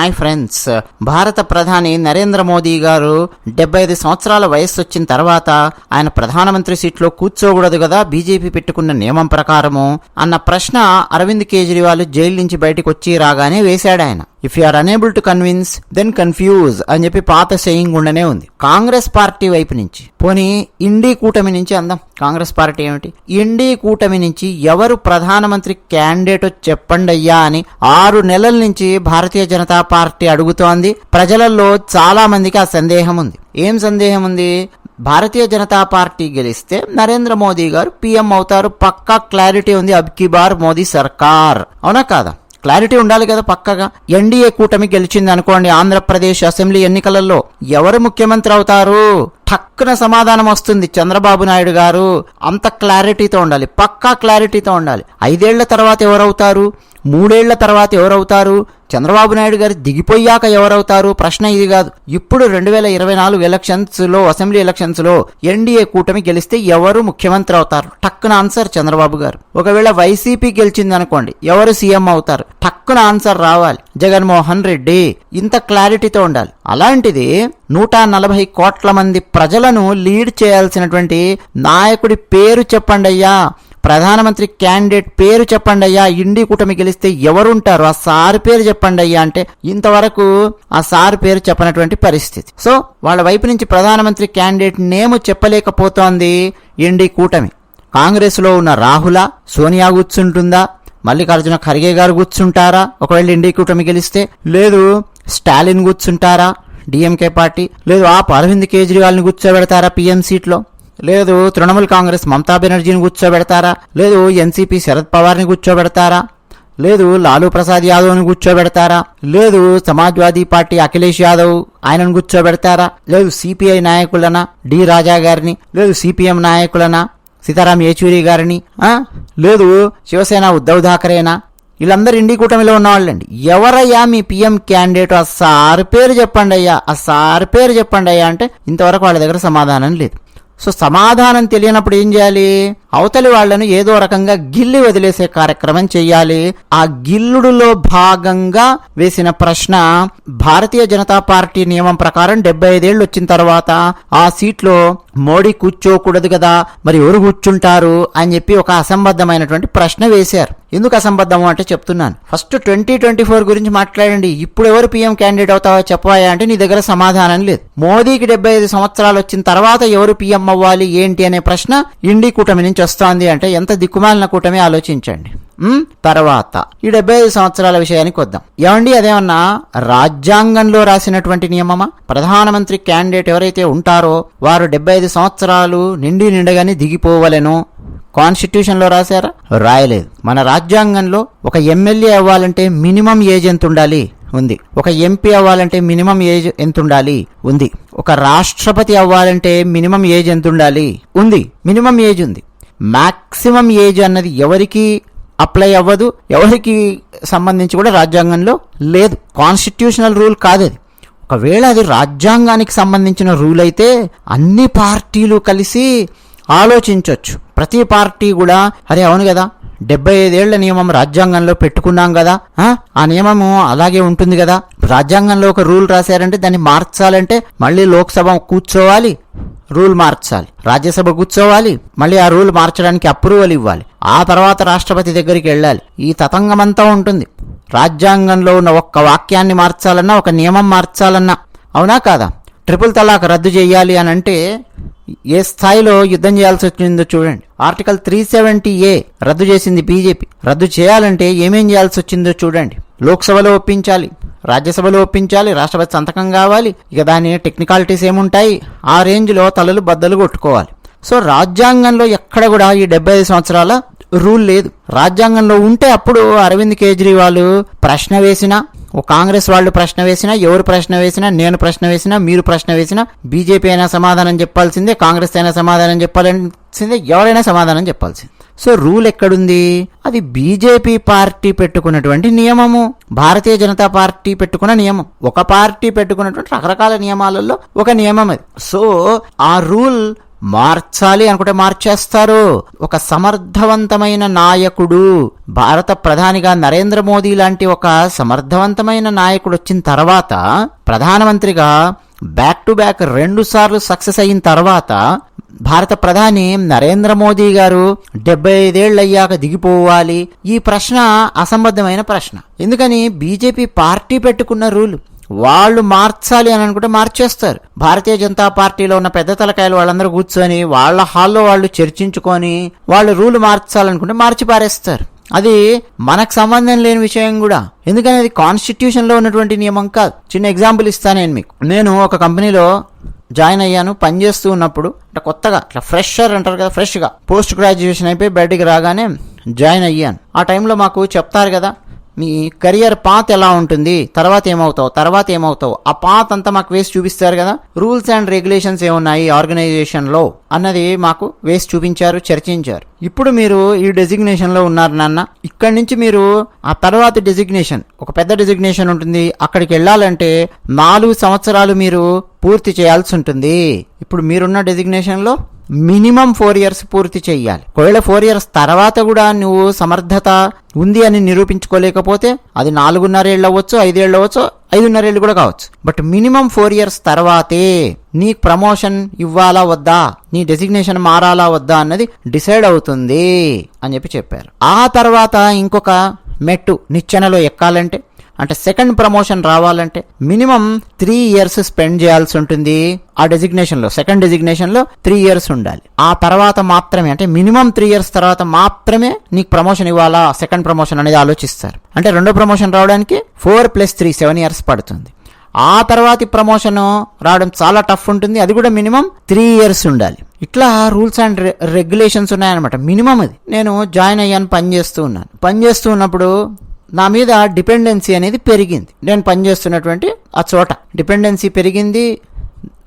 Hi friends. భారత ప్రధాని నరేంద్ర మోదీ గారు డెబ్బై ఐదు సంవత్సరాల వయస్సు వచ్చిన తర్వాత ఆయన ప్రధానమంత్రి సీట్లో కూర్చోకూడదు కదా బీజేపీ పెట్టుకున్న నియమం ప్రకారము అన్న ప్రశ్న అరవింద్ కేజ్రీవాల్ జైలు నుంచి బయటకు వచ్చి రాగానే వేశాడు ఆయన if you are unable to convince then confuse అని చెప్పి పాత సెయింగ్ ఉండనే ఉంది. కాంగ్రెస్ పార్టీ వైపు నుంచి. పోనీ ఇండీ కూటమి నుంచి అందాం. కాంగ్రెస్ పార్టీ ఏమిటి? ఇండీ కూటమి నుంచి ఎవరు ప్రధానమంత్రి క్యాండిడేట్ చెప్పండి అయ్యా అని ఆరు నెలల నుంచి భారతీయ జనతా పార్టీ అడుగుతోంది. ప్రజలలో చాలా మందికి ఆ సందేహం ఉంది. ఏం సందేహం ఉంది? భారతీయ జనతా పార్టీ గెలిస్తే నరేంద్ర మోదీ గారు పీఎం అవుతారు. పక్కా క్లారిటీ ఉంది. అబ్కి బార్ మోదీ సర్కార్. అవునా కాదా? క్లారిటీ ఉండాలి కదా పక్కగా. ఎన్డీఏ కూటమి గెలిచింది అనుకోండి ఆంధ్రప్రదేశ్ అసెంబ్లీ ఎన్నికలలో ఎవరు ముఖ్యమంత్రి అవుతారు? టక్కున సమాధానం వస్తుంది చంద్రబాబు నాయుడు గారు. అంత క్లారిటీతో ఉండాలి పక్కా క్లారిటీతో ఉండాలి. ఐదేళ్ళ తర్వాత ఎవరవుతారు? మూడేళ్ళ తర్వాత ఎవరవుతారు? చంద్రబాబు నాయుడు గారు దిగిపోయాక ఎవరవుతారు? ప్రశ్న ఇది కాదు. ఇప్పుడు రెండు వేల ఇరవై నాలుగు ఎలక్షన్స్లో అసెంబ్లీ ఎలక్షన్స్లో ఎన్డీఏ కూటమి గెలిస్తే ఎవరు ముఖ్యమంత్రి అవుతారు? టక్కున ఆన్సర్ చంద్రబాబు గారు. ఒకవేళ వైసీపీ గెలిచింది అనుకోండి ఎవరు సీఎం అవుతారు? టక్కున ఆన్సర్ రావాలి. జగన్మోహన్ రెడ్డి ఇంత క్లారిటీతో ఉండాలి. అలాంటిది నూట నలభై కోట్ల మంది ప్రజలను లీడ్ చేయాల్సినటువంటి నాయకుడి పేరు చెప్పండి అయ్యా ప్రధానమంత్రి క్యాండిడేట్ పేరు చెప్పండి అయ్యా ఇండి కూటమి గెలిస్తే ఎవరుంటారు? ఆ సార్ పేరు చెప్పండి అయ్యా అంటే ఇంతవరకు ఆ సార్ పేరు చెప్పనటువంటి పరిస్థితి. సో వాళ్ళ వైపు నుంచి ప్రధానమంత్రి క్యాండిడేట్ నేము చెప్పలేకపోతోంది ఇండి కూటమి. కాంగ్రెస్లో ఉన్న రాహుల సోనియా కూర్చుంటుందా మల్లికార్జున ఖర్గే గారు కూర్చుంటారా ఒకవేళ ఇండి కూటమి గెలిస్తే లేదు స్టాలిన్ కూర్చుంటారా డిఎంకే పార్టీ? లేదు ఆ అరవింద్ కేజ్రీవాల్ని కూర్చోబెడతారా పీఎం సీట్లో? లేదు తృణమూల్ కాంగ్రెస్ మమతా బెనర్జీని కూర్చోబెడతారా? లేదు ఎన్సీపీ శరద్ పవార్ని కూర్చోబెడతారా? లేదు లాలూ ప్రసాద్ యాదవ్ని కూర్చోబెడతారా? లేదు సమాజ్వాదీ పార్టీ అఖిలేష్ యాదవ్ ఆయనను కూర్చోబెడతారా? లేదు సిపిఐ నాయకులనా? డి రాజా గారిని? లేదు సిపిఎం నాయకులనా? సీతారాం యేచూరి గారిని? లేదు శివసేన ఉద్ధవ్ ఠాకరేనా వీళ్ళందరూ ఇండి కూటమిలో ఉన్నవాళ్ళండి. ఎవరయ్యా మీ పిఎం క్యాండిడేట్? ఆ సార్ పేరు చెప్పండి అయ్యా ఆ సార్ పేరు చెప్పండి అయ్యా అంటే ఇంతవరకు వాళ్ళ దగ్గర సమాధానం లేదు. సో సమాధానం తెలియనప్పుడు ఏం చేయాలి? అవతలి వాళ్ళను ఏదో రకంగా గిల్లి వదిలేసే కార్యక్రమం చేయాలి ఆ గిల్లుడులో భాగంగా వేసిన ప్రశ్న భారతీయ జనతా పార్టీ నియమం ప్రకారం డెబ్బై ఐదేళ్ళు వచ్చిన తర్వాత ఆ సీట్లో మోడీ కూర్చోకూడదు కదా మరి ఎవరు కూర్చుంటారు? అని చెప్పి ఒక అసంబద్ధమైనటువంటి ప్రశ్న వేశారు. ఎందుకు అసంబద్ధము అంటే చెప్తున్నాను. ఫస్ట్ ట్వంటీ ట్వంటీ ఫోర్ గురించి మాట్లాడండి. ఇప్పుడు ఎవరు పీఎం క్యాండిడేట్ అవుతావో చెప్పాయా అంటే నీ దగ్గర సమాధానం లేదు. మోదీకి డెబ్బై ఐదు సంవత్సరాలు వచ్చిన తర్వాత ఎవరు పీఎం అవ్వాలి ఏంటి అనే ప్రశ్న ఇండి కూటమి నుంచి వస్తోంది అంటే ఎంత దిక్కుమాలిన కూటమి ఆలోచించండి. తర్వాత ఈ డెబ్బై ఐదు సంవత్సరాల విషయానికి వద్దాం. ఏమండి అదేమన్నా రాజ్యాంగంలో రాసినటువంటి నియమమా? ప్రధానమంత్రి క్యాండిడేట్ ఎవరైతే ఉంటారో వారు డెబ్బై ఐదు సంవత్సరాలు నిండి నిండగానే దిగిపోవలెను. కాన్స్టిట్యూషన్లో రాశారా? రాయలేదు. మన రాజ్యాంగంలో ఒక ఎమ్మెల్యే అవ్వాలంటే మినిమం ఏజ్ ఎంత ఉండాలి ఉంది. ఒక ఎంపీ అవ్వాలంటే మినిమం ఏజ్ ఎంత ఉండాలి ఉంది. ఒక రాష్ట్రపతి అవ్వాలంటే మినిమం ఏజ్ ఎంత ఉండాలి ఉంది. మినిమం ఏజ్ ఉంది. మ్యాక్సిమం ఏజ్ అన్నది ఎవరికి అప్లై అవ్వదు ఎవరికి సంబంధించి కూడా రాజ్యాంగంలో లేదు. కాన్స్టిట్యూషనల్ రూల్ కాదు అది ఒకవేళ అది రాజ్యాంగానికి సంబంధించిన రూల్ అయితే అన్ని పార్టీలు కలిసి ఆలోచించవచ్చు ప్రతి పార్టీ కూడా అరే అవును కదా డెబ్బై ఐదేళ్ళ నియమం రాజ్యాంగంలో పెట్టుకున్నాం కదా ఆ నియమము అలాగే ఉంటుంది కదా. రాజ్యాంగంలో ఒక రూల్ రాశారంటే దాన్ని మార్చాలంటే మళ్ళీ లోక్సభ కూర్చోవాలి. రూల్ మార్చాలి. రాజ్యసభ కూర్చోవాలి. మళ్ళీ ఆ రూల్ మార్చడానికి అప్రూవల్ ఇవ్వాలి. ఆ తర్వాత రాష్ట్రపతి దగ్గరికి వెళ్ళాలి. ఈ తతంగమంతా ఉంటుంది. రాజ్యాంగంలో ఉన్న ఒక్క వాక్యాన్ని మార్చాలన్నా ఒక నియమం మార్చాలన్నా. అవునా కాదా? ట్రిపుల్ తలాక్ రద్దు చేయాలి అని అంటే ఏ స్థాయిలో యుద్ధం చేయాల్సి వచ్చిందో చూడండి. ఆర్టికల్ త్రీ సెవెంటీ ఏ రద్దు చేసింది బీజేపీ. రద్దు చేయాలంటే ఏమేం చేయాల్సి వచ్చిందో చూడండి. లోక్సభలో ఒప్పించాలి. రాజ్యసభలో ఒప్పించాలి రాష్ట్రపతి సంతకం కావాలి ఇక దాని టెక్నికాలిటీస్ ఏముంటాయి? ఆ రేంజ్లో తలలు బద్దలు కొట్టుకోవాలి. సో రాజ్యాంగంలో ఎక్కడ కూడా ఈ డెబ్బై ఐదు సంవత్సరాల రూల్ లేదు. రాజ్యాంగంలో ఉంటే అప్పుడు అరవింద్ కేజ్రీవాల్ ప్రశ్న వేసినా ఓ కాంగ్రెస్ వాళ్ళు ప్రశ్న వేసినా ఎవరు ప్రశ్న వేసినా నేను ప్రశ్న వేసినా మీరు ప్రశ్న వేసినా బీజేపీ అయినా సమాధానం చెప్పాల్సిందే కాంగ్రెస్ అయినా సమాధానం చెప్పాలని చెప్పాల్సిందే ఎవరైనా సమాధానం చెప్పాల్సింది. సో రూల్ ఎక్కడుంది? అది బీజేపీ పార్టీ పెట్టుకున్నటువంటి నియమము. భారతీయ జనతా పార్టీ పెట్టుకున్న నియమం. ఒక పార్టీ పెట్టుకున్నటువంటి రకరకాల నియమాలలో ఒక నియమం అది. సో ఆ రూల్ మార్చాలి అనుకుంటే మార్చేస్తారు. ఒక సమర్థవంతమైన నాయకుడు భారత ప్రధానిగా నరేంద్ర మోదీ లాంటి ఒక సమర్థవంతమైన నాయకుడు వచ్చిన తర్వాత ప్రధానమంత్రిగా బ్యాక్ టు బ్యాక్ రెండు సార్లు సక్సెస్ అయిన తర్వాత భారత ప్రధాని నరేంద్ర మోదీ గారు డెబ్బై ఐదేళ్ళు అయ్యాక దిగిపోవాలి. ఈ ప్రశ్న అసంబద్ధమైన ప్రశ్న. ఎందుకని? బీజేపీ పార్టీ పెట్టుకున్న రూల్. వాళ్ళు మార్చాలి అని అనుకుంటే మార్చేస్తారు. భారతీయ జనతా పార్టీలో ఉన్న పెద్ద తలకాయలు వాళ్ళందరూ కూర్చొని వాళ్ళ హాల్లో వాళ్ళు చర్చించుకొని వాళ్ళు రూల్ మార్చాలనుకుంటే మార్చి పారేస్తారు అది మనకు సంబంధం లేని విషయం కూడా. ఎందుకని అది కాన్స్టిట్యూషన్లో ఉన్నటువంటి నియమం కాదు. చిన్న ఎగ్జాంపుల్ ఇస్తాను నేను మీకు. నేను ఒక కంపెనీలో జాయిన్ అయ్యాను పనిచేస్తూ ఉన్నప్పుడు అంటే కొత్తగా ఇట్లా ఫ్రెషర్ అంటారు కదా ఫ్రెష్గా పోస్ట్ గ్రాడ్యుయేషన్ అయిపోయి బయటికి రాగానే జాయిన్ అయ్యాను. ఆ టైంలో మాకు చెప్తారు కదా మీ కెరియర్ పాత్ ఎలా ఉంటుంది? తర్వాత ఏమవుతావు? తర్వాత ఏమవుతావు? ఆ పాత్ అంతా మాకు వేసి చూపిస్తారు కదా? రూల్స్ అండ్ రెగ్యులేషన్స్ ఏమున్నాయి ఆర్గనైజేషన్లో? అన్నది మాకు వేసి చూపించారు చర్చించారు. ఇప్పుడు మీరు ఈ డెసిగ్నేషన్లో ఉన్నారు నాన్న. ఇక్కడి నుంచి మీరు ఆ తర్వాత డెసిగ్నేషన్ ఒక పెద్ద డెసిగ్నేషన్ ఉంటుంది. అక్కడికి వెళ్ళాలంటే నాలుగు సంవత్సరాలు మీరు పూర్తి చేయాల్సి ఉంటుంది. ఇప్పుడు మీరున్న డెసిగ్నేషన్లో మినిమం ఫోర్ ఇయర్స్ పూర్తి చేయాలి ఒకవేళ ఫోర్ ఇయర్స్ తర్వాత కూడా నువ్వు సమర్థత ఉంది అని నిరూపించుకోలేకపోతే అది నాలుగున్నరేళ్ళు అవ్వచ్చు ఐదేళ్ళు అవ్వచ్చు ఐదున్నరేళ్ళు కూడా కావచ్చు. బట్ మినిమం ఫోర్ ఇయర్స్ తర్వాతే నీకు ప్రమోషన్ ఇవ్వాలా వద్దా నీ డెసిగ్నేషన్ మారాలా వద్దా అన్నది డిసైడ్ అవుతుంది అని చెప్పి చెప్పారు. ఆ తర్వాత ఇంకొక మెట్టు నిచ్చెనలో ఎక్కాలంటే అంటే సెకండ్ ప్రమోషన్ రావాలంటే మినిమం త్రీ ఇయర్స్ స్పెండ్ చేయాల్సి ఉంటుంది ఆ డెసిగ్నేషన్లో. సెకండ్ డెసిగ్నేషన్లో త్రీ ఇయర్స్ ఉండాలి. ఆ తర్వాత మాత్రమే అంటే మినిమం త్రీ ఇయర్స్ తర్వాత మాత్రమే నీకు ప్రమోషన్ ఇవ్వాలా? సెకండ్ ప్రమోషన్ అనేది ఆలోచిస్తారు. అంటే రెండో ప్రమోషన్ రావడానికి four plus three seven years పడుతుంది. ఆ తర్వాతి ప్రమోషన్ రావడం చాలా టఫ్ ఉంటుంది. అది కూడా మినిమం త్రీ ఇయర్స్ ఉండాలి. ఇట్లా రూల్స్ అండ్ రెగ్యులేషన్స్ ఉన్నాయన్నమాట. మినిమం అది. నేను జాయిన్ అయ్యాను పని చేస్తూ ఉన్నాను. పని చేస్తూ ఉన్నప్పుడు నా మీద డిపెండెన్సీ అనేది పెరిగింది. నేను పనిచేస్తున్నటువంటి ఆ చోట డిపెండెన్సీ పెరిగింది.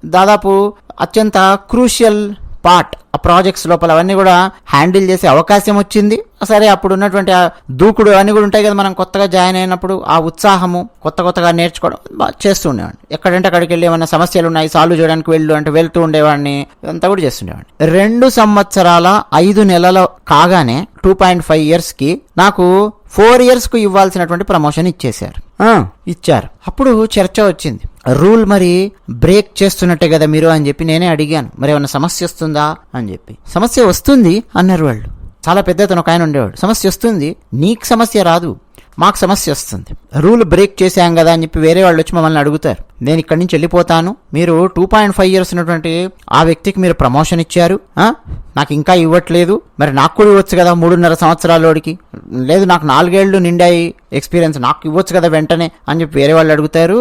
దాదాపు అత్యంత క్రూషియల్ పార్ట్ ఆ ప్రాజెక్ట్స్ లోపల అవన్నీ కూడా హ్యాండిల్ చేసే అవకాశం వచ్చింది. సరే అప్పుడు ఉన్నటువంటి ఆ దూకుడు అన్నీ కూడా ఉంటాయి కదా మనం కొత్తగా జాయిన్ అయినప్పుడు ఆ ఉత్సాహము కొత్త కొత్తగా నేర్చుకోవడం చేస్తూ ఉండేవాడిని. ఎక్కడంటే అక్కడికి వెళ్ళి ఏమైనా సమస్యలు ఉన్నాయి సాల్వ్ చేయడానికి వెళ్ళు అంటే వెళ్తూ ఉండేవాడిని. ఇదంతా కూడా చేస్తుండేవాడిని రెండు సంవత్సరాల ఐదు నెలల కాగానే టూ పాయింట్ ఫైవ్ ఇయర్స్కి నాకు ఫోర్ ఇయర్స్కు ఇవ్వాల్సినటువంటి ప్రమోషన్ ఇచ్చేశారు. ఇచ్చారు. అప్పుడు చర్చ వచ్చింది. రూల్ మరి బ్రేక్ చేస్తున్నట్టే కదా మీరు అని చెప్పి నేనే అడిగాను. మరి ఏమైనా సమస్య వస్తుందా అని చెప్పి. సమస్య వస్తుంది అన్నారు వాళ్ళు. చాలా పెద్ద అతను ఒక ఆయన ఉండేవాడు. సమస్య వస్తుంది. నీకు సమస్య రాదు. మాకు సమస్య వస్తుంది. రూల్ బ్రేక్ చేశాం కదా అని చెప్పి వేరే వాళ్ళు వచ్చి మమ్మల్ని అడుగుతారు. నేను ఇక్కడి నుంచి వెళ్ళిపోతాను. మీరు టూ పాయింట్ ఫైవ్ ఇయర్స్ ఉన్నటువంటి ఆ వ్యక్తికి మీరు ప్రమోషన్ ఇచ్చారు. నాకు ఇంకా ఇవ్వట్లేదు. మరి నాకు కూడా ఇవ్వచ్చు కదా మూడున్నర సంవత్సరాలోడికి లేదు నాకు నాలుగేళ్ళు నిండాయి ఎక్స్పీరియన్స్ నాకు ఇవ్వచ్చు కదా వెంటనే అని చెప్పి వేరే వాళ్ళు అడుగుతారు.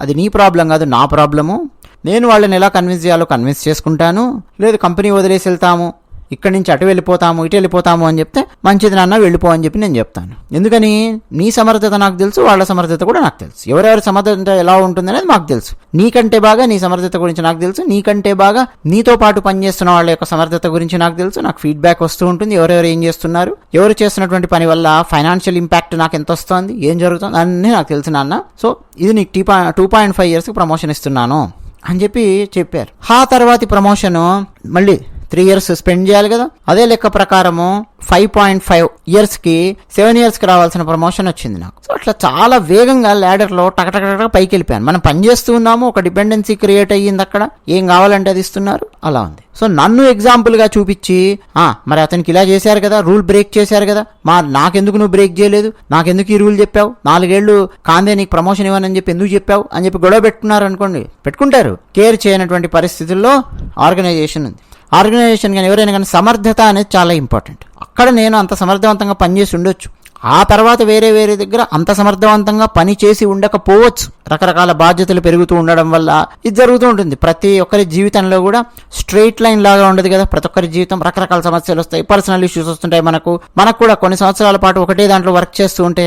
అది నీ ప్రాబ్లం కాదు నా ప్రాబ్లము నేను వాళ్ళని ఎలా కన్విన్స్ చేయాలో కన్విన్స్ చేసుకుంటాను. లేదు కంపెనీ వదిలేసి వెళ్తాము. ఇక్కడి నుంచి అటు వెళ్ళిపోతాము ఇటు వెళ్ళిపోతాము అని చెప్తే మంచిది నాన్న వెళ్ళిపో అని చెప్పి నేను చెప్తాను. ఎందుకని? నీ సమర్థత నాకు తెలుసు వాళ్ళ సమర్థత కూడా నాకు తెలుసు. ఎవరెవరి సమర్థత ఎలా ఉంటుంది అనేది మాకు తెలుసు. నీకంటే బాగా నీ సమర్థత గురించి నాకు తెలుసు నీకంటే బాగా నీతో పాటు పనిచేస్తున్న వాళ్ళ యొక్క సమర్థత గురించి నాకు తెలుసు నాకు ఫీడ్బ్యాక్ వస్తూ ఉంటుంది ఎవరెవరు ఏం చేస్తున్నారు ఎవరు చేస్తున్నటువంటి పని వల్ల ఫైనాన్షియల్ ఇంపాక్ట్ నాకు ఎంత వస్తుంది ఏం జరుగుతుంది అన్నీ నాకు తెలుసు నాన్న. సో ఇది నీకు టీ టూ పాయింట్ ఫైవ్ ఇయర్స్కి ప్రమోషన్ ఇస్తున్నాను అని చెప్పి చెప్పారు. ఆ తర్వాతి ప్రమోషన్ మళ్ళీ త్రీ ఇయర్స్ స్పెండ్ చేయాలి కదా? అదే లెక్క ప్రకారము ఫైవ్ పాయింట్ ఫైవ్ ఇయర్స్కి సెవెన్ ఇయర్స్కి రావాల్సిన ప్రమోషన్ వచ్చింది నాకు. సో అట్లా చాలా వేగంగా ల్యాడర్లో టకటకటక పైకి వెళ్ళిపోయాను. మనం పనిచేస్తూ ఉన్నాము ఒక డిపెండెన్సీ క్రియేట్ అయ్యింది అక్కడ. ఏం కావాలంటే అది ఇస్తున్నారు? అలా ఉంది. సో నన్ను ఎగ్జాంపుల్గా చూపించి ఆ మరి అతనికి ఇలా చేశారు కదా రూల్ బ్రేక్ చేశారు కదా మా నాకెందుకు నువ్వు బ్రేక్ చేయలేదు? నాకెందుకు ఈ రూల్ చెప్పావు? నాలుగేళ్ళు కాందే నీకు ప్రమోషన్ ఇవ్వనని చెప్పి ఎందుకు చెప్పావు? అని చెప్పి గొడవ పెట్టుకున్నారు అనుకోండి పెట్టుకుంటారు. కేర్ చేయనటువంటి పరిస్థితుల్లో ఆర్గనైజేషన్ ఉంది. ఆర్గనైజేషన్ కానీ ఎవరైనా కానీ సమర్థత అనేది చాలా ఇంపార్టెంట్ అక్కడ నేను అంత సమర్థవంతంగా పనిచేసి ఉండొచ్చు. ఆ తర్వాత వేరే వేరే దగ్గర అంత సమర్థవంతంగా పని చేసి ఉండకపోవచ్చు. రకరకాల బాధ్యతలు పెరుగుతూ ఉండడం వల్ల ఇది జరుగుతూ ఉంటుంది. ప్రతి ఒక్కరి జీవితంలో కూడా స్ట్రైట్ లైన్ లాగా ఉండదు కదా. ప్రతి ఒక్కరి జీవితం రకరకాల సమస్యలు వస్తాయి. పర్సనల్ ఇష్యూస్ వస్తుంటాయి మనకు. మనకు కూడా కొన్ని సంవత్సరాల పాటు ఒకటే దాంట్లో వర్క్ చేస్తూ ఉంటే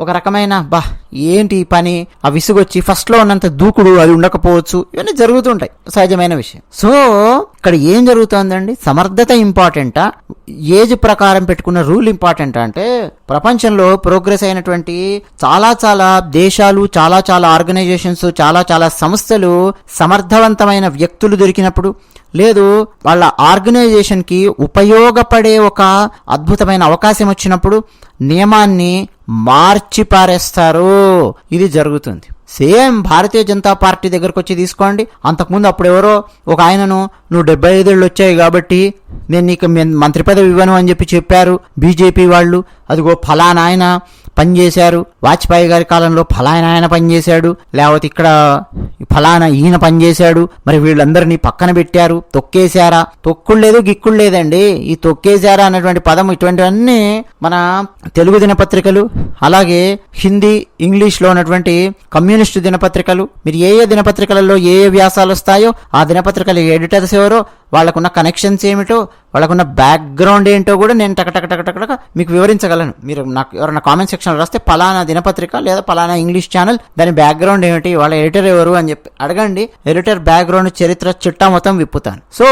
ఒక రకమైన బా ఏంటి ఈ పని? ఆ విసుగొచ్చి ఫస్ట్లో ఉన్నంత దూకుడు అది ఉండకపోవచ్చు. ఇవన్నీ జరుగుతుంటాయి. సహజమైన విషయం. సో ఇక్కడ ఏం జరుగుతుందండి? సమర్థత ఇంపార్టెంటా ఏజ్ ప్రకారం పెట్టుకున్న రూల్ ఇంపార్టెంట్ అంటే ప్రపంచంలో ప్రోగ్రెస్ అయినటువంటి చాలా చాలా దేశాలు చాలా చాలా ఆర్గనైజేషన్స్ చాలా చాలా సంస్థలు సమర్థవంతమైన వ్యక్తులు దొరికినప్పుడు లేదు వాళ్ళ ఆర్గనైజేషన్కి ఉపయోగపడే ఒక అద్భుతమైన అవకాశం వచ్చినప్పుడు నియమాన్ని మార్చి పారేస్తారు ఇది జరుగుతుంది. సేమ్ భారతీయ జనతా పార్టీ దగ్గరకు వచ్చి తీసుకోండి. అంతకుముందు అప్పుడు ఎవరో ఒక ఆయనను నువ్వు డెబ్బై ఐదేళ్ళు వచ్చాయి కాబట్టి నేను నీకు మంత్రి పదవి ఇవ్వను అని చెప్పి చెప్పారు. బీజేపీ వాళ్ళు అదిగో ఫలానా ఆయన పనిచేశారు వాజ్పేయి గారి కాలంలో ఫలానా ఆయన పనిచేశాడు. లేకపోతే ఇక్కడ ఫలానా ఈయన పనిచేశాడు. మరి వీళ్ళందరినీ పక్కన పెట్టారు. తొక్కేశారా? తొక్కుడు లేదు గిక్కుడు లేదండి ఈ తొక్కేశారా అన్నటువంటి పదం ఇటువంటివన్నీ మన తెలుగు దినపత్రికలు అలాగే హిందీ ఇంగ్లీష్లో ఉన్నటువంటి కమ్యూనిస్టు దినపత్రికలు మీరు ఏ ఏ దినపత్రికలలో ఏ ఏ వ్యాసాలు వస్తాయో ఆ దినపత్రికల ఎడిటర్స్ ఎవరో వాళ్ళకున్న కనెక్షన్స్ ఏమిటో వాళ్ళకున్న బ్యాక్గ్రౌండ్ ఏంటో కూడా నేను టక టక టక టక మీకు వివరించగలను. మీరు నాకు ఎవరైనా కామెంట్ సెక్షన్లో రాస్తే ఫలానా దినపత్రిక లేదా పలానా ఇంగ్లీష్ ఛానల్ దాని బ్యాక్గ్రౌండ్ ఏమిటి వాళ్ళ ఎడిటర్ ఎవరు అని చెప్పి అడగండి. ఎడిటర్ బ్యాక్గ్రౌండ్ చరిత్ర చిట్టా మొత్తం విప్పుతాను. సో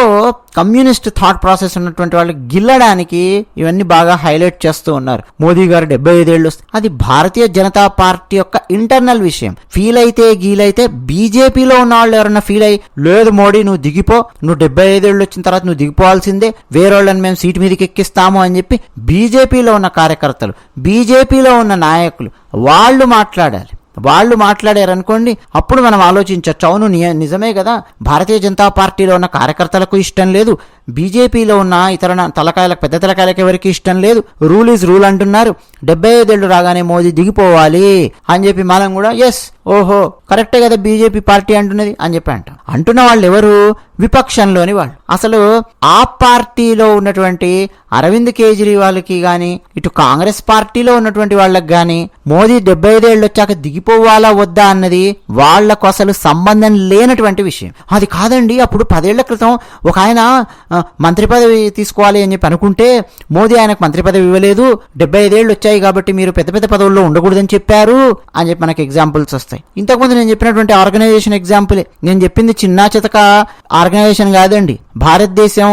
కమ్యూనిస్ట్ థాట్ ప్రాసెస్ ఉన్నటువంటి వాళ్ళు గిల్లడానికి ఇవన్నీ బాగా హైలైట్ చేస్తూ ఉన్నారు. మోదీ గారు డెబ్బై ఐదేళ్ళు అది భారతీయ జనతా పార్టీ యొక్క ఇంటర్నల్ విషయం. ఫీల్ అయితే గీలైతే బీజేపీలో ఉన్న వాళ్ళు ఎవరన్నా ఫీల్ అయ్యి లేదు మోడీ నువ్వు దిగిపో నువ్వు డెబ్బై ఐదేళ్ళు వచ్చిన తర్వాత నువ్వు దిగిపోవాల్సిందే వేరేళ్ళని మేము సీటు మీదకి ఎక్కిస్తాము అని చెప్పి బీజేపీలో ఉన్న కార్యకర్తలు బీజేపీలో ఉన్న నాయకులు వాళ్ళు మాట్లాడాలి. వాళ్ళు మాట్లాడారనుకోండి అప్పుడు మనం ఆలోచించవచ్చు అవును ని- నిజమే కదా భారతీయ జనతా పార్టీలో ఉన్న కార్యకర్తలకు ఇష్టం లేదు బీజేపీలో ఉన్న ఇతర తలకాయలకు పెద్ద తలకాయలకు ఎవరికి ఇష్టం లేదు? రూల్ ఈజ్ రూల్ అంటున్నారు. డెబ్బై ఐదేళ్ళు రాగానే మోదీ దిగిపోవాలి అని చెప్పి మనం కూడా ఎస్ ఓహో కరెక్టే కదా బీజేపీ పార్టీ అంటున్నది అని చెప్పి అంటాం. అంటున్న వాళ్ళు ఎవరు? విపక్షంలోని వాళ్ళు. అసలు ఆ పార్టీలో ఉన్నటువంటి అరవింద్ కేజ్రీవాల్కి కానీ ఇటు కాంగ్రెస్ పార్టీలో ఉన్నటువంటి వాళ్ళకి కానీ మోదీ డెబ్బై ఐదేళ్ళు వచ్చాక దిగిపోవాలా వద్దా అన్నది వాళ్ళకు అసలు సంబంధం లేనటువంటి విషయం. అది కాదండి అప్పుడు పదేళ్ళ క్రితం ఒక ఆయన మంత్రి పదవి తీసుకోవాలి అని చెప్పి అనుకుంటే మోదీ ఆయనకు మంత్రి పదవి ఇవ్వలేదు. డెబ్బై ఐదేళ్ళు వచ్చాయి కాబట్టి మీరు పెద్ద పెద్ద పదవుల్లో ఉండకూడదని చెప్పారు అని చెప్పి మనకి ఎగ్జాంపుల్స్ వస్తాయి. ఇంతకుముందు నేను చెప్పినటువంటి ఆర్గనైజేషన్ ఎగ్జాంపులే నేను చెప్పింది చిన్న చితక ఆర్గనైజేషన్ కాదండి. భారతదేశం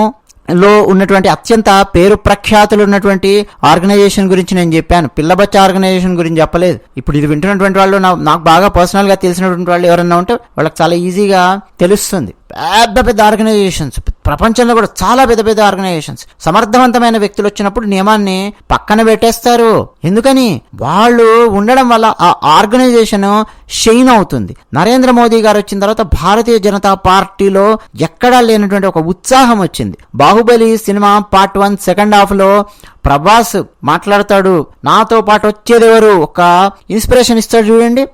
లో ఉన్నటువంటి అత్యంత పేరు ప్రఖ్యాతులు ఉన్నటువంటి ఆర్గనైజేషన్ గురించి నేను చెప్పాను. పిల్లబచ్చ ఆర్గనైజేషన్ గురించి చెప్పలేదు. ఇప్పుడు ఇది వింటున్నటువంటి వాళ్ళు నాకు బాగా పర్సనల్గా తెలిసినటువంటి వాళ్ళు ఎవరన్నా ఉంటే వాళ్ళకి చాలా ఈజీగా తెలుస్తుంది. పెద్ద పెద్ద ఆర్గనైజేషన్స్ ప్రపంచంలో కూడా చాలా పెద్ద పెద్ద ఆర్గనైజేషన్స్. సమర్థవంతమైన వ్యక్తులు వచ్చినప్పుడు నియమాన్ని పక్కన పెట్టేస్తారు. ఎందుకని? వాళ్ళు ఉండడం వల్ల ఆ ఆర్గనైజేషన్ షైన్ అవుతుంది. నరేంద్ర మోదీ గారు వచ్చిన తర్వాత భారతీయ జనతా పార్టీలో ఎక్కడా లేనటువంటి ఒక ఉత్సాహం వచ్చింది. Baahubali cinema part one second హాఫ్లో ప్రభాస్ మాట్లాడతాడు. నాతో పాటు వచ్చేదెవరు ఒక ఇన్స్పిరేషన్ ఇస్తాడు చూడండి.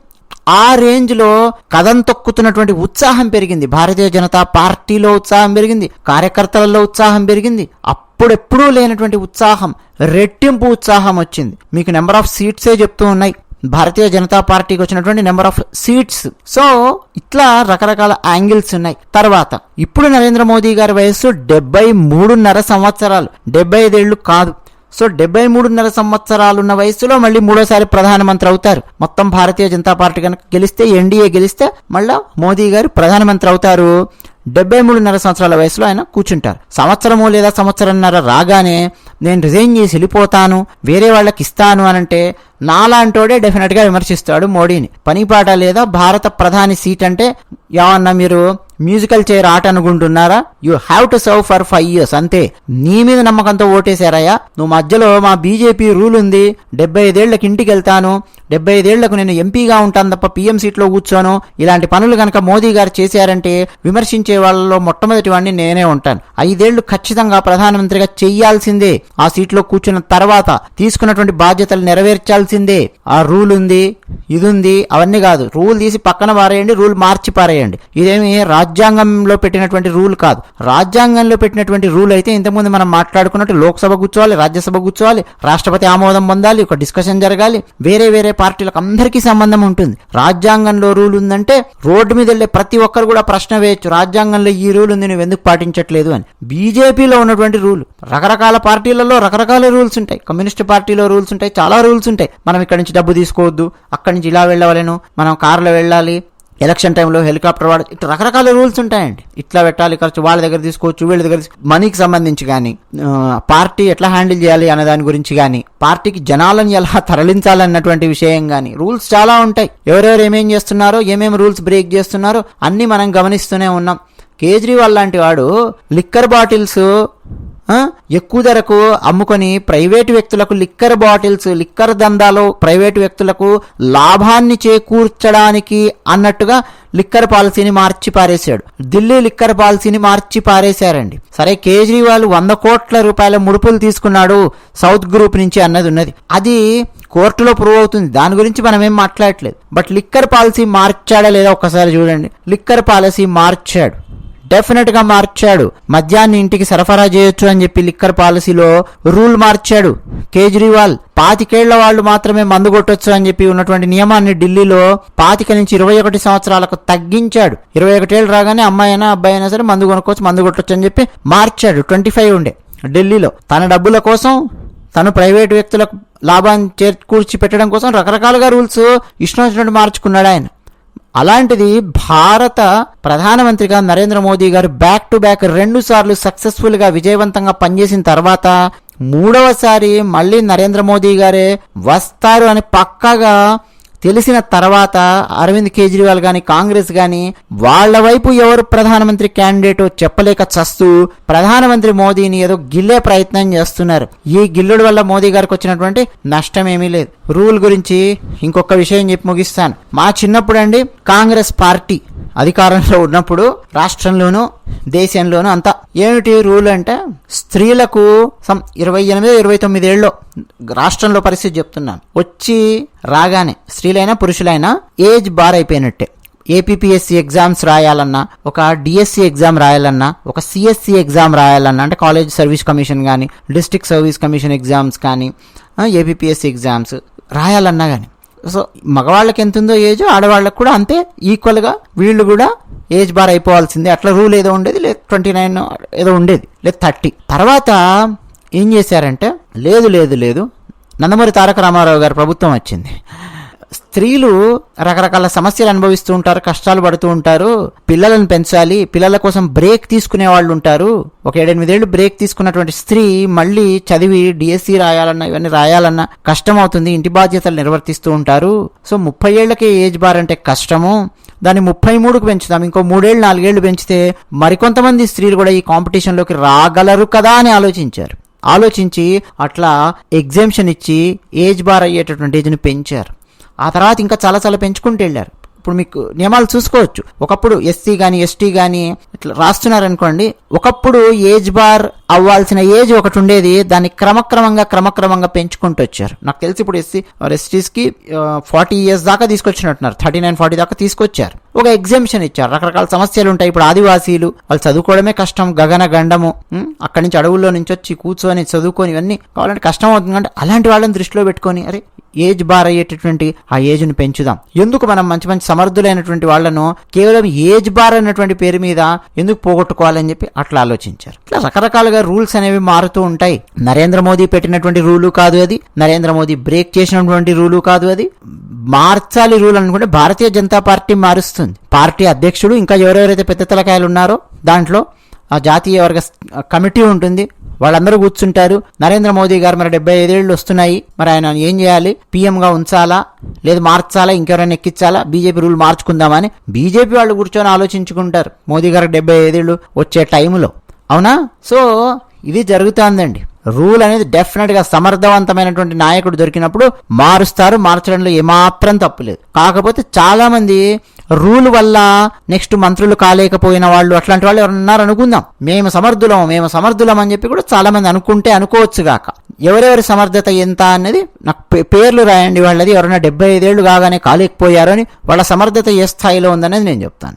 ఆ రేంజ్లో కథం తొక్కుతున్నటువంటి ఉత్సాహం పెరిగింది. భారతీయ జనతా పార్టీలో ఉత్సాహం పెరిగింది. కార్యకర్తలలో ఉత్సాహం పెరిగింది. అప్పుడెప్పుడూ లేనటువంటి ఉత్సాహం రెట్టింపు ఉత్సాహం వచ్చింది. మీకు నెంబర్ ఆఫ్ సీట్సే చెప్తూ ఉన్నాయి. భారతీయ జనతా పార్టీకి వచ్చినటువంటి నెంబర్ ఆఫ్ సీట్స్. సో ఇట్లా రకరకాల యాంగిల్స్ ఉన్నాయి. తర్వాత ఇప్పుడు నరేంద్ర మోదీ గారి వయస్సు డెబ్బై మూడున్నర సంవత్సరాలు. డెబ్బై ఐదేళ్ళు కాదు. సో డెబ్బై మూడున్నర సంవత్సరాలున్న వయసులో మళ్ళీ మూడోసారి ప్రధానమంత్రి అవుతారు. మొత్తం భారతీయ జనతా పార్టీ కనుక గెలిస్తే ఎన్డీఏ గెలిస్తే మళ్ళా మోదీ గారు ప్రధానమంత్రి అవుతారు. డెబ్బై మూడున్నర సంవత్సరాల వయసులో ఆయన కూర్చుంటారు. సంవత్సరము లేదా సంవత్సరంన్నర రాగానే నేను రిజైన్ చేసి వెళ్ళిపోతాను వేరే వాళ్ళకి ఇస్తాను అనంటే నాలాంటోడే డెఫినెట్గా విమర్శిస్తాడు మోడీని. పనిపాట లేదా భారత ప్రధాని సీట్ అంటే ఏమన్నా మీరు మ్యూజికల్ చైర్ ఆట అనుకుంటున్నారా? You have to serve for five years అంతే. నీ మీద నమ్మకంతో ఓటేశారయ్యా. నువ్వు మధ్యలో మా బీజేపీ రూల్ ఉంది డెబ్బై ఐదేళ్ళకి ఇంటికి వెళ్తాను డెబ్బై ఐదేళ్ళకు నేను ఎంపీగా ఉంటాను తప్ప పీఎం సీట్లో కూర్చోను. ఇలాంటి పనులు కనుక మోదీ గారు చేశారంటే విమర్శించే వాళ్ళలో మొట్టమొదటి వాడిని నేనే ఉంటాను. ఐదేళ్ళు ఖచ్చితంగా ప్రధానమంత్రిగా చెయ్యాల్సిందే. ఆ సీట్లో కూర్చున్న తర్వాత తీసుకున్నటువంటి బాధ్యతలు నెరవేర్చాల్సిందే. ఆ రూల్ ఉంది ఇది ఉంది అవన్నీ కాదు. రూల్ తీసి పక్కన పారేయండి రూల్ మార్చి పారేయండి. ఇదేమి రాజ్యాంగంలో పెట్టినటువంటి రూల్ కాదు. రాజ్యాంగంలో పెట్టినటువంటి రూల్ అయితే ఇంతకుముందు మనం మాట్లాడుకున్నట్టు లోక్సభ కూర్చోవాలి రాజ్యసభ కూర్చోవాలి రాష్ట్రపతి ఆమోదం పొందాలి ఒక డిస్కషన్ జరగాలి వేరే వేరే పార్టీలకు అందరికీ సంబంధం ఉంటుంది. రాజ్యాంగంలో రూల్ ఉందంటే రోడ్డు మీద వెళ్ళే ప్రతి ఒక్కరు కూడా ప్రశ్న వేయచ్చు. రాజ్యాంగంలో ఈ రూల్ ఉంది నువ్వు ఎందుకు పాటించట్లేదు అని. బీజేపీలో ఉన్నటువంటి రూల్. రకరకాల పార్టీలలో రకరకాల రూల్స్ ఉంటాయి. కమ్యూనిస్ట్ పార్టీలో రూల్స్ ఉంటాయి. చాలా రూల్స్ ఉంటాయి. మనం ఇక్కడ నుంచి డబ్బు తీసుకోవద్దు. అక్కడి నుంచి ఇలా వెళ్ళవలేను. మనం కారులో వెళ్ళాలి. ఎలక్షన్ టైంలో హెలికాప్టర్ వాడు ఇట్లా రకరకాల రూల్స్ ఉంటాయండి. ఇట్లా పెట్టాలి ఖర్చు వాళ్ళ దగ్గర తీసుకోవచ్చు వీళ్ళ దగ్గర మనీకి సంబంధించి కానీ పార్టీ ఎట్లా హ్యాండిల్ చేయాలి అనే దాని గురించి కానీ పార్టీకి జనాలను ఎలా తరలించాలన్నటువంటి విషయం కానీ రూల్స్ చాలా ఉంటాయి. ఎవరెవరు ఏమేం చేస్తున్నారో ఏమేమి రూల్స్ బ్రేక్ చేస్తున్నారో అన్నీ మనం గమనిస్తూనే ఉన్నాం. కేజ్రీవాల్ లాంటి వాడు లిక్కర్ బాటిల్స్ ఎక్కువ ధరకు అమ్ముకొని ప్రైవేటు వ్యక్తులకు లిక్కర్ బాటిల్స్ లిక్కర్ దందాలో ప్రైవేటు వ్యక్తులకు లాభాన్ని చేకూర్చడానికి అన్నట్టుగా లిక్కర్ పాలసీని మార్చి పారేశాడు. ఢిల్లీ లిక్కర్ పాలసీని మార్చి పారేశారండి. సరే కేజ్రీవాల్ వంద కోట్ల రూపాయల ముడుపులు తీసుకున్నాడు సౌత్ గ్రూప్ నుంచి అన్నది ఉన్నది. అది కోర్టులో ప్రూవ్ అవుతుంది. దాని గురించి మనం ఏం మాట్లాడట్లేదు. బట్ లిక్కర్ పాలసీ మార్చాడా లేదా ఒక్కసారి చూడండి. లిక్కర్ పాలసీ మార్చాడు. డెఫినెట్గా మార్చాడు. మద్యాన్ని ఇంటికి సరఫరా చేయొచ్చు అని చెప్పి లిక్కర్ పాలసీలో రూల్ మార్చాడు. కేజ్రీవాల్ పాతికేళ్ళ వాళ్ళు మాత్రమే మందు కొట్టొచ్చు అని చెప్పి ఉన్నటువంటి నియమాన్ని ఢిల్లీలో పాతిక నుంచి ఇరవై ఒకటి సంవత్సరాలకు తగ్గించాడు. ఇరవై ఒకటేళ్ళు రాగానే అమ్మాయి అయినా అబ్బాయి అయినా సరే మందు కొనుక్కోవచ్చు మందు కొట్టొచ్చు అని చెప్పి మార్చాడు. ట్వంటీ ఫైవ్ ఉండే ఢిల్లీలో. తన డబ్బుల కోసం తను ప్రైవేట్ వ్యక్తులకు లాభాన్ని చేకూర్చి పెట్టడం కోసం రకరకాలుగా రూల్స్ ఇష్టం వచ్చినట్టు మార్చుకున్నాడు ఆయన. అలాంటిది భారత ప్రధానమంత్రిగా నరేంద్ర మోదీ గారు బ్యాక్ టు బ్యాక్ రెండు సార్లు సక్సెస్ఫుల్గా విజయవంతంగా పనిచేసిన తర్వాత మూడవసారి మళ్ళీ నరేంద్ర మోదీ గారే వస్తారు అని పక్కాగా తెలిసిన తర్వాత అరవింద్ కేజ్రీవాల్ గాని కాంగ్రెస్ గాని వాళ్ళ వైపు ఎవరు ప్రధానమంత్రి క్యాండిడేట్ చెప్పలేక చస్తూ ప్రధానమంత్రి మోదీని ఏదో గిల్లే ప్రయత్నం చేస్తున్నారు. ఈ గిల్లుడు వల్ల మోదీ గారికి వచ్చినటువంటి నష్టం ఏమీ లేదు. రూల్ గురించి ఇంకొక విషయం చెప్పి ముగిస్తాను. మా చిన్నప్పుడు అండి కాంగ్రెస్ పార్టీ అధికారంలో ఉన్నప్పుడు రాష్ట్రంలోనూ దేశంలోనూ అంతా. ఏమిటి రూల్ అంటే స్త్రీలకు సమ్ ఇరవై ఎనిమిది ఇరవై తొమ్మిది ఏళ్ళు రాష్ట్రంలో పరిస్థితి చెప్తున్నాను. వచ్చి రాగానే స్త్రీలైనా పురుషులైనా ఏజ్ బార్ అయిపోయినట్టే. ఏపీపీఎస్సీ ఎగ్జామ్స్ రాయాలన్నా ఒక డిఎస్సి ఎగ్జామ్ రాయాలన్నా ఒక సిఎస్సి ఎగ్జామ్ రాయాలన్నా అంటే కాలేజ్ సర్వీస్ కమిషన్ కానీ డిస్ట్రిక్ట్ సర్వీస్ కమిషన్ ఎగ్జామ్స్ కానీ ఏపీపీఎస్సీ ఎగ్జామ్స్ రాయాలన్నా కానీ సో మగవాళ్ళకి ఎంత ఉందో ఏజ్ ఆడవాళ్ళకి కూడా అంతే ఈక్వల్గా వీళ్ళు కూడా ఏజ్ బార్ అయిపోవాల్సిందే. అట్లా రూల్ ఏదో ఉండేది లేదు ట్వంటీ నైన్ ఏదో ఉండేది లేదు థర్టీ తర్వాత ఏం చేశారంటే లేదు లేదు లేదు నందమూరి తారక రామారావు గారి ప్రభుత్వం వచ్చింది. స్త్రీలు రకరకాల సమస్యలు అనుభవిస్తూ ఉంటారు కష్టాలు పడుతూ ఉంటారు పిల్లలను పెంచాలి పిల్లల కోసం బ్రేక్ తీసుకునే వాళ్ళు ఉంటారు. ఒక ఏడెనిమిదేళ్ళు బ్రేక్ తీసుకున్నటువంటి స్త్రీ మళ్ళీ చదివి డిఎస్సి రాయాలన్నా ఇవన్నీ రాయాలన్నా కష్టం అవుతుంది ఇంటి బాధ్యతలు నిర్వర్తిస్తూ ఉంటారు. సో ముప్పై ఏళ్ళకే ఏజ్ బార్ అంటే కష్టము. దాన్ని ముప్పై మూడుకు పెంచుదాం ఇంకో మూడేళ్ళు నాలుగేళ్ళు పెంచితే మరికొంతమంది స్త్రీలు కూడా ఈ కాంపిటీషన్లోకి రాగలరు కదా అని ఆలోచించారు. ఆలోచించి అట్లా ఎగ్జామ్షన్ ఇచ్చి ఏజ్ బార్ అయ్యేటటువంటి ఏజ్ని పెంచారు. ఆ తర్వాత ఇంకా చాలా చాలా పెంచుకుంటూ వెళ్ళారు. ఇప్పుడు మీకు నియమాలు చూసుకోవచ్చు. ఒకప్పుడు ఎస్సీ కానీ ఎస్టీ కానీ ఇట్లా రాస్తున్నారనుకోండి ఒకప్పుడు ఏజ్ బార్ అవ్వాల్సిన ఏజ్ ఒకటి ఉండేది దాన్ని క్రమక్రమంగా క్రమక్రమంగా పెంచుకుంటూ వచ్చారు. నాకు తెలిసి ఇప్పుడు ఎస్సీ ఎస్టీస్కి ఫార్టీ ఇయర్స్ దాకా తీసుకొచ్చినట్టున్నారు. థర్టీ నైన్ ఫార్టీ దాకా తీసుకొచ్చారు. ఒక ఎగ్జామిషన్ ఇచ్చారు. రకరకాల సమస్యలు ఉంటాయి. ఇప్పుడు ఆదివాసీలు వాళ్ళు చదువుకోవడమే కష్టం. గగన గండము అక్కడి నుంచి అడవుల్లో నుంచి వచ్చి కూర్చొని చదువుకొని ఇవన్నీ కావాలంటే కష్టం అవుతుంది అంటే అలాంటి వాళ్ళని దృష్టిలో పెట్టుకొని అరే ఏజ్ బార్ అయ్యేటటువంటి ఆ ఏజ్ను పెంచుదాం. ఎందుకు మనం మంచి మంచి సమర్థులైనటువంటి వాళ్ళను కేవలం ఏజ్ బార్ అన్నటువంటి పేరు మీద ఎందుకు పోగొట్టుకోవాలని చెప్పి అట్లా ఆలోచించారు. ఇట్లా రకరకాలుగా రూల్స్ అనేవి మారుతూ ఉంటాయి. నరేంద్ర మోదీ పెట్టినటువంటి రూలు కాదు అది. నరేంద్ర మోదీ బ్రేక్ చేసినటువంటి రూలు కాదు అది. మార్చాలి రూల్ అనుకుంటే భారతీయ జనతా పార్టీ మారుస్తుంది. పార్టీ అధ్యక్షుడు ఇంకా ఎవరెవరైతే పెద్ద తలకాయలు ఉన్నారో దాంట్లో ఆ జాతీయ వర్గ కమిటీ ఉంటుంది. వాళ్ళందరూ కూర్చుంటారు. నరేంద్ర మోదీ గారు మరి డెబ్బై ఐదేళ్ళు వస్తున్నాయి. మరి ఆయన ఏం చేయాలి? పీఎంగా ఉంచాలా? లేదు మార్చాలా? ఇంకెవరైనా ఎక్కించాలా? బీజేపీ రూల్ మార్చుకుందామని బీజేపీ వాళ్ళు కూర్చొని ఆలోచించుకుంటారు. మోదీ గారు డెబ్బై ఐదేళ్ళు వచ్చే టైంలో అవునా? సో ఇది జరుగుతుందండి. రూల్ అనేది డెఫినెట్గా సమర్థవంతమైనటువంటి నాయకుడు దొరికినప్పుడు మారుస్తారు. మార్చడంలో ఏమాత్రం తప్పులేదు కాకపోతే చాలామంది రూల్ వల్ల నెక్స్ట్ మంత్రులు కాలేకపోయిన వాళ్ళు అట్లాంటి వాళ్ళు ఎవరు ఉన్నారు అనుకుందాం. మేము సమర్థులం మేము సమర్థులం అని చెప్పి కూడా చాలా మంది అనుకుంటే అనుకోవచ్చు గాక. ఎవరెవరి సమర్థత ఎంత అనేది నాకు పే- పేర్లు రాయండి వాళ్ళది. ఎవరైనా డెబ్బై ఐదేళ్ళు కాగానే కాలేకపోయారు అని వాళ్ళ సమర్థత ఏ స్థాయిలో ఉందనేది నేను చెప్తాను.